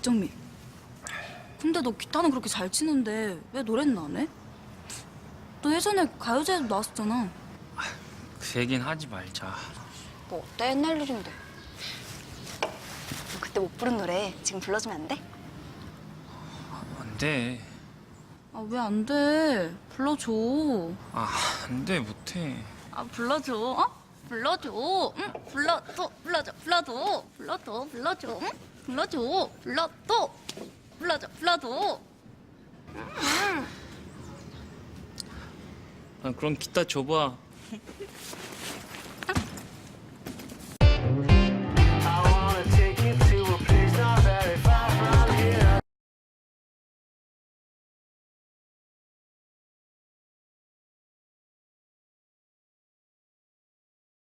박정민. 근데 너 기타는 그렇게 잘 치는데 왜 노래는 안 해? 너 예전에 가요제에도 나왔었잖아. 그 얘긴 하지 말자. 뭐 어때 옛날 일인데. 너 그때 못 부른 노래 지금 불러주면 안 돼? 안 돼. 아 왜 안 돼? 불러줘. 아, 안 돼, 못해. 아 불러줘. 어? 불러줘. 응? 불러줘. 불러줘. 불러줘. 불러줘. 불러줘. 응? 불러줘. 불러줘. 불러줘. 불러줘. 아, 그럼 기타 줘봐.